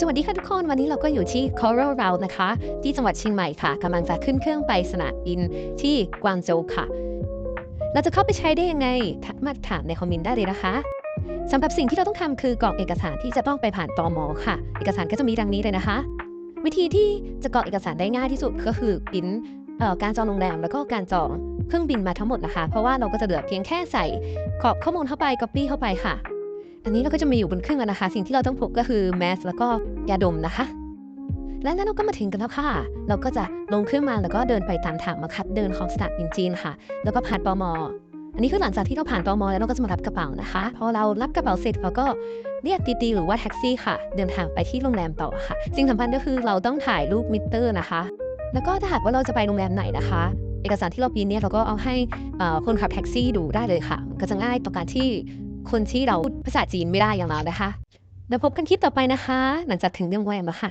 สวัสดีค่ะทุกคน วันนี้เราก็อยู่ที่ Coral Round นะคะ ที่จังหวัดเชียงใหม่ค่ะกำลังจะขึ้นเครื่องไปสนามบินที่กวางโจวค่ะ เราจะเข้าไปใช้ได้ยังไงทักมาถามในคอมเมนต์ได้เลยนะคะสำหรับสิ่งที่เราต้องทำคือกรอกเอกสารที่จะต้องไปผ่านตอมอค่ะ เอกสารก็จะมีดังนี้เลยนะคะ วิธีที่จะกรอกเอกสารได้ง่ายที่สุดก็คือปิ้นเอ่อการจองโรงแรมแล้วก็การจองเครื่องบินมาทั้งหมดนะคะ เพราะว่าเราก็จะเหลือเพียงแค่ใส่กรอกข้อมูลเข้าไป copy เข้าไปค่ะ อันนี้เราก็จะมีอยู่บนเครื่องแล้วนะคะ สิ่งที่เราต้องพกก็คือแมสแล้วก็ยาดมนะคะ และแล้วเราก็มาถึงกันแล้วค่ะ เราก็จะลงเครื่องมาแล้วก็เดินไปตามทางมาคัดเดินของสนามบินจีนค่ะ แล้วก็ผ่านปมอันนี้คือหลังจากที่เราผ่านปมแล้วเราก็จะมารับกระเป๋านะคะ พอเรารับกระเป๋าเสร็จเราก็เรียกตีตีหรือว่าแท็กซี่ค่ะ เดินทางไปที่โรงแรมต่อค่ะ สิ่งสำคัญก็คือเราต้องถ่ายรูปมิเตอร์นะคะ แล้วก็ถ้าหากว่าเราจะไปโรงแรมไหนนะคะ เอกสารที่เราพิมพ์เนี่ยเราก็เอาให้คนขับแท็กซี่ดูได้เลยค่ะ ก็จะง่ายต่อการที่ คนที่เราพูดภาษาจีนไม่ได้อย่างเรานะคะ แล้วพบกันคลิปต่อไปนะคะ หลังจากถึงเรงแรมแล้วค่ะ